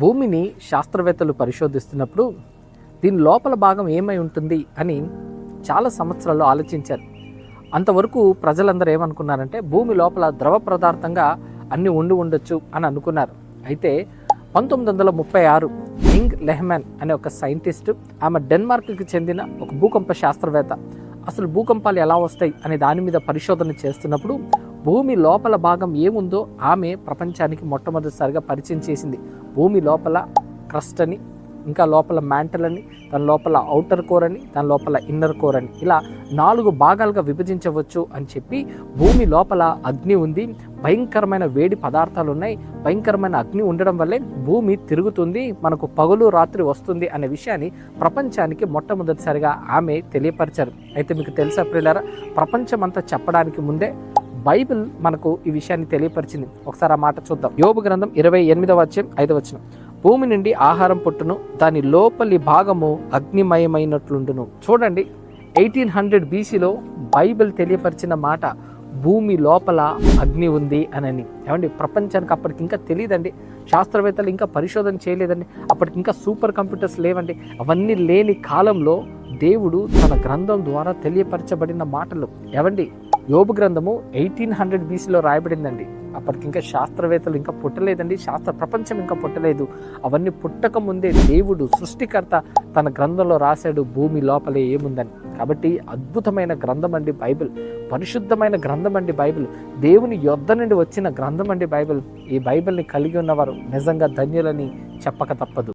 భూమిని శాస్త్రవేత్తలు పరిశోధిస్తున్నప్పుడు దీని లోపల భాగం ఏమై ఉంటుంది అని చాలా సంవత్సరాలు ఆలోచించారు. అంతవరకు ప్రజలందరూ ఏమనుకున్నారంటే భూమి లోపల ద్రవ పదార్థంగా అన్ని ఉండి ఉండొచ్చు అని అనుకున్నారు. అయితే పంతొమ్మిది వందల ముప్పై ఆరు ఇంగ్ లెహ్మెన్ అనే ఒక సైంటిస్ట్ ఆమె డెన్మార్క్కి చెందిన ఒక భూకంప శాస్త్రవేత్త. అసలు భూకంపాలు ఎలా వస్తాయి అనే దాని మీద పరిశోధన చేస్తున్నప్పుడు భూమి లోపల భాగం ఏముందో ఆమె ప్రపంచానికి మొట్టమొదటిసారిగా పరిచయం చేసింది. భూమి లోపల క్రస్ట్ అని ఇంకా లోపల మ్యాంటల్ అని దాని లోపల అవుటర్ కోర్ అని దాని లోపల ఇన్నర్ కోర్ అని. ఇలా నాలుగు భాగాలుగా విభజించవచ్చు అని చెప్పి భూమి లోపల అగ్ని ఉంది. భయంకరమైన వేడి పదార్థాలు ఉన్నాయి. భయంకరమైన అగ్ని ఉండడం వల్లే భూమి తిరుగుతుంది మనకు పగలు రాత్రి వస్తుంది అనే విషయాన్ని ప్రపంచానికి మొట్టమొదటిసారిగా ఆమె తెలియపరిచారు. అయితే మీకు తెలుసా ప్రిల్లరా ప్రపంచం అంతా చెప్పడానికి ముందే బైబిల్ మనకు ఈ విషయాన్ని తెలియపరిచింది. ఒకసారి ఆ మాట చూద్దాం. యోబు గ్రంథం ఇరవై ఎనిమిదవ వచ్చం ఐదవ వచ్చిన భూమి నుండి ఆహారం పుట్టును దాని లోపలి భాగము అగ్నిమయమైనట్లుండును. చూడండి ఎయిటీన్ హండ్రెడ్ బీసీలో బైబిల్ తెలియపరిచిన మాట భూమి లోపల అగ్ని ఉంది అనని. ఏమండి ప్రపంచానికి అప్పటికి ఇంకా తెలియదండి. శాస్త్రవేత్తలు ఇంకా పరిశోధన చేయలేదండి. అప్పటికి ఇంకా సూపర్ కంప్యూటర్స్ లేవండి. అవన్నీ లేని కాలంలో దేవుడు తన గ్రంథం ద్వారా తెలియపరచబడిన మాటలు. ఏవండి యోబు గ్రంథము ఎయిటీన్ హండ్రెడ్ బీసీలో రాయబడిందండి. అప్పటికి ఇంకా శాస్త్రవేత్తలు ఇంకా పుట్టలేదండి. శాస్త్ర ప్రపంచం ఇంకా పుట్టలేదు. అవన్నీ పుట్టక ముందే దేవుడు సృష్టికర్త తన గ్రంథంలో రాశాడు భూమి లోపలే ఏముందని. కాబట్టి అద్భుతమైన గ్రంథం అండి బైబిల్. పరిశుద్ధమైన గ్రంథం అండి బైబిల్. దేవుని యొద్ద నుండి వచ్చిన గ్రంథం అండి బైబిల్. ఈ బైబిల్ని కలిగి ఉన్నవారు నిజంగా ధన్యులని చెప్పక తప్పదు.